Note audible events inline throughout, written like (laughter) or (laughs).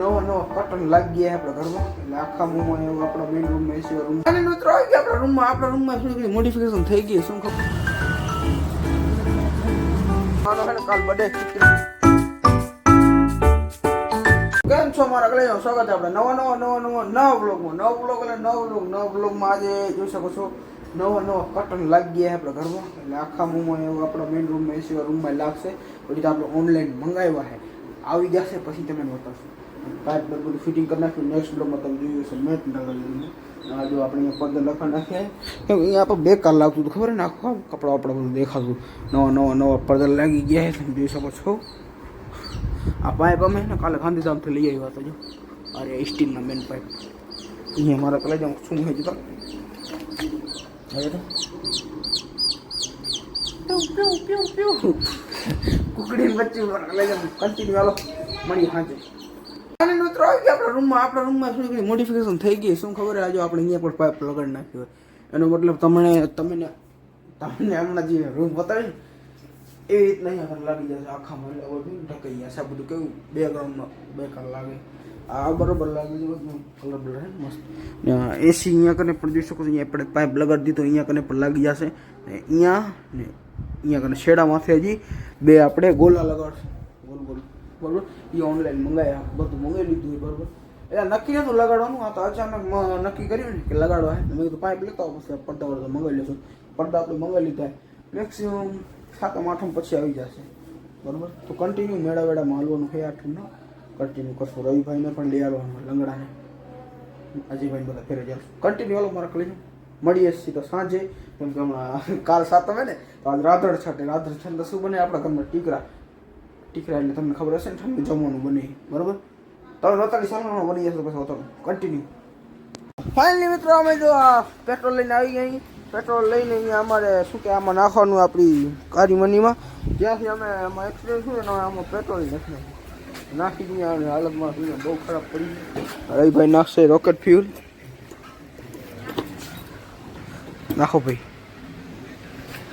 નવો નવો કટન લાગી ગયા આપણા ઘરમાં. એટલે આખા રૂમમાં એવું આપણા મેઇન રૂમમાં એસી રૂમ અને મિત્રો આવી ગયા આપણા રૂમમાં આપણા રૂમમાં શું ઘણી મોડિફિકેશન થઈ ગઈ શું ખબર? કાલ બર્થડે કેમ છો મારા કલેજો સ્વાગત છે આપણે નવા નવા નવા નવા નવા બ્લોગમાં નવો બ્લોગ એટલે નવો બ્લોગ નવો બ્લોગમાં આજે જોઈ શકો છો નવા નવા કટન લાગી ગયા આપણા ઘરમાં. એટલે આખા રૂમમાં એવું આપણા મેઇન રૂમમાં એસી રૂમમાં લાગશે. પછી તો આપણે ઓનલાઈન મંગાવ્યા છે. આવી જશે, પછી તમે બતાવશો. પાઇપ બધું ફિટિંગ કરી નાખ્યું નેક્સ્ટ બ્લોગમાં તમે જોયું હશે મેટ નગર આ જો આપણે અહીંયા પદ લખા નાખ્યા કેમ કે અહીંયા આપણે બેકાર લાગતું હતું ખબર ને આખું આમ કપડાં વપડા બધું દેખાતું નવા નવા નવા પડદા લાગી ગયા છે તમે જોઈ શકો છો આ પાઇપ અમે ને કાલે ગાંધીધામથી લઈ આવ્યા હતા જો અરે સ્ટીલના મેન પાઇપ અહીંયા મારા કલેજ શું હે જતા હવે તો પ્યુ પ્યુ પ્યુ પ્યુ કુકડીની વચ્ચે મારા કલેજ કન્ટિન્યુ હાલો મળી હાજર અને મિત્રો આવી ગયા આપણા રૂમમાં આપણા રૂમમાં થોડી ઘણી મોડિફિકેશન થઈ ગઈ. શું ખબર આજે આપણે અહીંયા પણ પાઇપ લગાડી નાખ્યો એનો મતલબ તમને તમને તમને હમણાં જે રૂમ બતાવી એવી રીતના અહીંયા લાગી જશે આખા મને ઢકાઈ જશે આ બધું કેવું? બે ગ્રાઉન્ડમાં બે કલર લાગે. આ બરોબર લાગે છે. કલર બર મસ્ત. એસી અહીંયા કને પણ જોઈ શકો છો. અહીંયા આપણે પાઇપ લગાડી દીધો, અહીંયા કને પણ લાગી જશે. અહીંયા, ને અહીંયા કને શેડા માથે હજી બે આપણે ગોલા લગાડશે. બરોબર? એ ઓનલાઈન મંગાવ્યા બધું મંગાવી લીધું બરોબર. એટલે નક્કી નતું લગાડવાનું. આ તો અચાનક નક્કી કર્યું ને કે લગાડવા મેં કીધું, પાઇપ લેતા આવો પછી પડદા વડદા મંગાવી લેશું પડદા આપણે મંગાવી લીધા. મેક્સિમમ સાતમ, આઠમ પછી આવી જશે. બરોબર? તો કન્ટિન્યુ મેળા વેળામાં હાલવાનું છે આઠમના કન્ટિન્યુ કરશું. રવિભાઈને પણ લઈ આવવાનું લંગડાને. અજયભાઈ બધા ફેરે જશું કન્ટિન્યુ હાલો મારા કલીનું. મળીએ છીએ તો સાંજે. કેમ કે હમણાં (laughs) કાલ સાતમ હે ને, તો આજ રાધડ છઠે. રાધડ છઠ શું બને? આપણા ઘરમાં ટીકરા. ટીકરા એટલે તમને ખબર હશે ને, ઠંડુ જમવાનું બને. બરોબર? તમે રોતાલી સાલમાં બની જશે પછી હોતો કન્ટિન્યુ ફાઇનલી મિત્રો, અમે જો આ પેટ્રોલ લઈને આવી ગયા અહીં. પેટ્રોલ લઈને અહીંયા અમારે શું કે આમાં નાખવાનું આપણી કારી મનીમાં જ્યાંથી અમે આમાં એક્સિડન્ટ થયું ને, આમાં પેટ્રોલ નાખી નાખ્યું. નાખી દઈએ અને હાલતમાં પીને બહુ ખરાબ પડી ગઈ. રવિભાઈ નાખશે રોકેટ ફ્યુલ નાખો ભાઈ.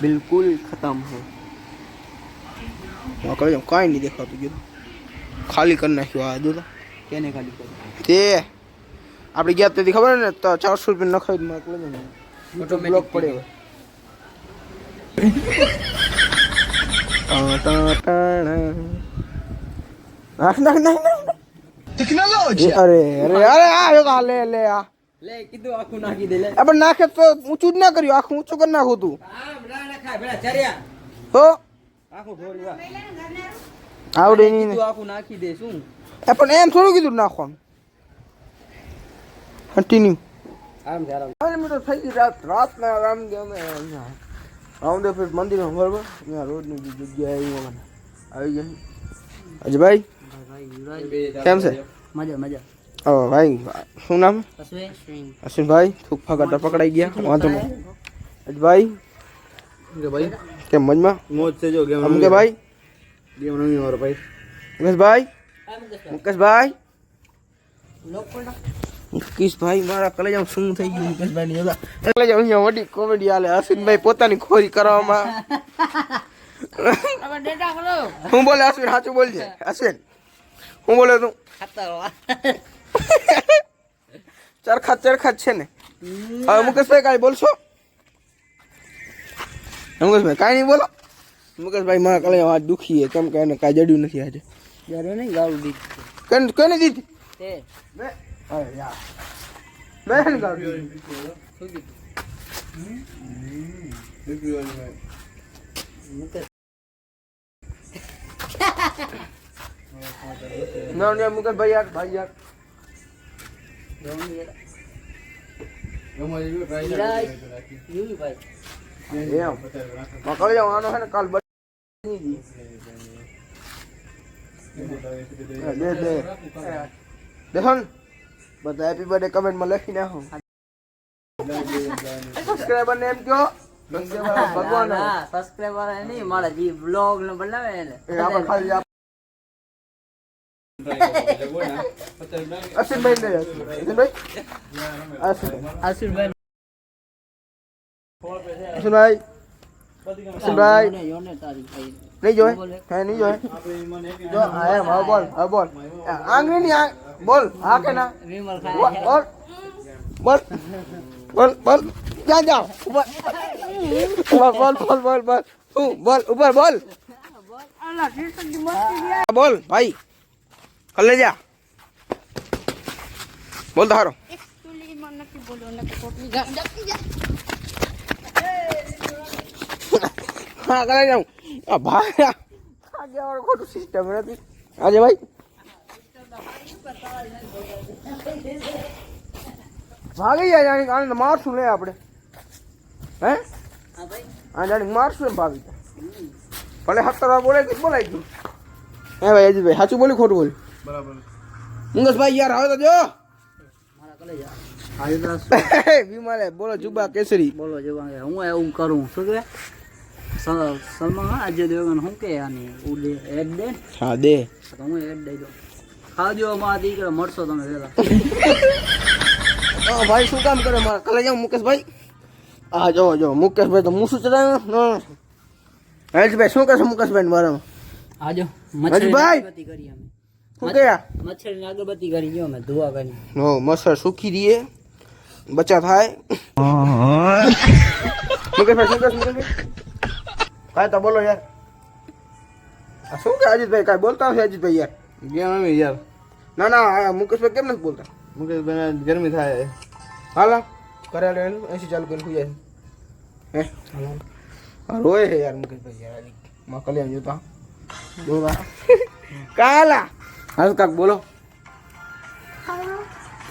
બિલકુલ ખતમ હો. હા કરી કાંઈ નહીં દેખાતું ગયું ખાલી કરી નાખ્યું આ દો કેને ખાલી કરી તે આપણે ગયા તેથી ખબર ને તો ચારસો રૂપિયા નખાવી મારે કરી દે Automatic બ્લોક પડે હવે ટા ટા ટાણા. નાખ નાખ નાખ નાખ એ અરે અરે અરે આ જો આ લે લે આ લે કીધું આખું નાખી દે લે આપણે નાખે તો ઊંચું જ ના કર્યું આખું ઊંચું કરી નાખું તું આખું ઢોળી આવડે નહીં ને. આખું નાખી દે શું? એ પણ એમ થોડું કીધું નાખવાનું. કન્ટિન્યુ આરામ. હાલ મિત્રો થઈ ગઈ રાત. રાતના રામ ગયા અમે રામદેવ પીર મંદિરમાં બરોબર અહીંયા રોડની જગ્યાએ મને આવી ગયા અજયભાઈ કેમ છે? મજા મજા. ઓ ભાઈ શું નામ? અશ્વિન. અશ્વિનભાઈ થૂક પકડાઈ ગયા. વાંધો નહીં. અજભાઈ ભાઈ? કેમ મજમાં? મોજ છે જો ગેમ અમુકે ભાઈ ગેમ રમી મારો ભાઈ. મુકેશભાઈ? મુકેશભાઈ. મુકેશભાઈ? મારા કલેજામાં શું થઈ ગયું મુકેશભાઈ ની કલેજા અહીંયા વડી કોમેડી હાલે અશ્વિનભાઈ પોતાની ખોરી કરવામાં. હું બોલે અશ્વિન સાચું બોલજે. અશ્વિન હું બોલે તું? ચરખા ચરખા જ છે ને. હવે મુકેશભાઈ કાંઈ બોલશો? મુકેશભાઈ કાંઈ નહીં બોલો. મુકેશભાઈ મારા કલેજા આજ દુખી છે. કેમ કે એને કાંઈ જડ્યું નથી આજે. યાર નહીં ગાવ દીધી કેને કેને દીધી? તે. અરે યાર. મુકેશ યાર ભાઈ યાર. ભાઈ. એમ. મકળ જવાનો છે ને કાલ બસ દે દે. દેખો ને. બધા હેપી બર્થડે કમેન્ટમાં લખી નાખો. સબસ્ક્રાઇબર ને એમ કહો. સબસ્ક્રાઈબર ભગવાન હે. સબસ્ક્રાઇબર નહીં મારા જે બ્લોગ નો બનાવે ને એ આપણે ખાલી અશ્વિનભાઈ ને અશ્વિનભાઈ અશ્વિન- આશીર્વાદ અશ્વિનભાઈ અશ્વિનભાઈ યોને તારી ભાઈ નહીં જોય બોલે. હે નહીં જોય જો હા એમ હા બોલ હા બોલ આંગળી ની આંગ બોલ હા કે ના વિમલ બોલ ખાય બોલ બોલ બોલ બોલ ક્યાં જાઓ ઉપર બોલ બોલ બોલ બોલ બોલ ઉ, બોલ ઉપર બોલ બોલ ભાઈ કલે જા બોલ તો હારો હા કલે જાઉં આ ભાઈ આજે અમારું ખોટું સિસ્ટમ નથી. આજે ભાઈ? ભાગી જાય જાણી આને મારશું લે આપણે. હે? હા જાણી મારશું ને ભાગી ભલે સત્તર વાર બોલે બોલાય ગયું. હે ભાઈ અજીતભાઈ સાચું બોલ્યું ખોટું બોલ્યું? બરાબર. મુંગસભાઈ યાર આવે તો જો. મારા કલે આજે (laughs) વિમાલે બોલો જુબા કેસરી. બોલો જુબા હું એવું કરું શું કે? સલમાન હા આજે દેવગન શું કે આની? ઉડે એડ દે હા દે. તો હું એડ દઈ દઉં. ખાજો માં દીકરા મળશો તમે વેલા. (laughs) હા ભાઈ શું કામ કરે મારા? કલે જાઉં મુકેશભાઈ? હા જો જો મુકેશભાઈ તો મૂસું ચડાવ્યું હરેશભાઈ શું કરશે મુકેશભાઈ મારામાં? આજો અમે. શું કયા મચ્છરની અગરબત્તી કરી ગયો અમે ધુઆ કરી હો મસર સુખી રહીએ. બચા થાય મુકેશભાઈ શું કરશે મુકેશભાઈ કાંઈ તો બોલો યાર આ શું કે અજીતભાઈ કાંઈ બોલતા નથી અજીતભાઈ યાર? કેમ એમ યાર? ના ના મુકેશભાઈ કેમ નથી બોલતા? મુકેશભાઈ ગરમી થાય હાલા. કરે એનું એસી ચાલુ કરીને સુઈ જાય હે? હા રોય હે યાર મુકેશભાઈ યારમાં કલ્યાણ જોતા. બોલવા (laughs) કાલા. હાલ કાક બોલો.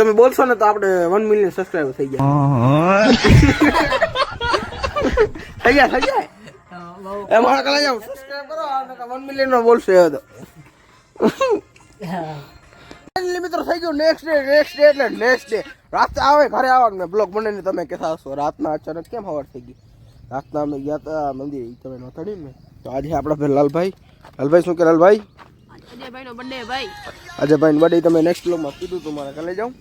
તમે બોલશો ને તો આપણે વન મિલિયન સબસ્ક્રાઈબર થઈ જાય. થઈ જાય થઈ જાય? એ મારા કલા જાવ સબસ્ક્રાઈબ કરો વન મિલિયન નો બોલશે તો. મિત્રો થઈ ગયો નેક્સ્ટ ડે નેક્સ્ટ ડે એટલે નેક્સ્ટ ડે રાતે આવે ઘરે આવવાનું મેં બ્લોગ બનાવીને તમે કહેતા હશો. રાતના અચાનક કેમ હવાર થઈ ગઈ? રાતના અમે ગયા હતા મંદિર ઈ તમે નહોતા ને. તો આજે આપણા ભાઈ લાલભાઈ. લાલભાઈ શું કે લાલભાઈ? અજયભાઈનો બર્થડે ભાઈ. આજે ભાઈ બર્થડે તમે નેક્સ્ટ બ્લોગમાં કીધું તું મારા કાલે જાઉં.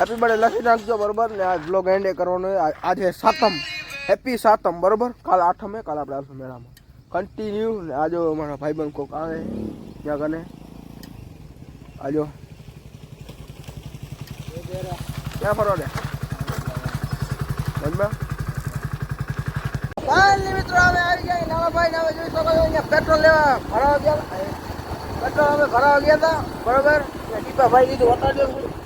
હેપી બર્થડે લખી નાખજો બરોબર? ને આ બ્લોગ એન્ડ કરવાનો હોય. આ- આજે સાતમ. હેપી સાતમ, બરોબર? કાલ આઠમે, કાલ આપણે આવશું મેળામાં. કન્ટિન્યુ ને આજો મારા ભાઈબંધ કોક આવે, ત્યાં કને આજો ક્યાં ફરવા દે મનમાં? ફાઇનલી મિત્રો, અમે આવી ગયા નાના ભાઈ ને હવે જોઈ શકો છો, અહીંયા પેટ્રોલ લેવા ભરાવા ગયા પેટ્રોલ અમે ભરાવા ગયા હતા, બરોબર? દીપા ભાઈ લીધું વટાડ્યો લીધું આજે આજે લીધું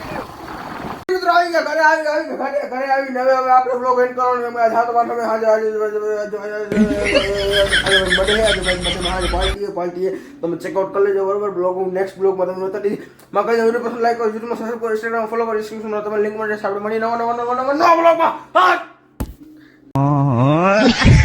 મિત્રો આવી ગયા ઘરે આવી આવી ઘરે ઘરે આવી હવે હવે આપણે બ્લોગ એન્ડ કરવાનો અમે આજ હાથ વાંધો હાજર બધે હાજર પાર્ટી પાર્ટી તમે ચેકઆઉટ કરી લેજો બરોબર બ્લોગ હું નેક્સ્ટ બ્લોગમાં તમને બતાવી માં કહી વિડીયો પસંદ લાઈક કરો યુટ્યુબમાં સબસ્ક્રાઈબ કરો ઇન્સ્ટાગ્રામ ફોલો કરો ડિસ્ક્રિપ્શનમાં તમે લિંક મળી જશે આપણે મળી નવા નવા નવા નવા નવા બ્લોગમાં હા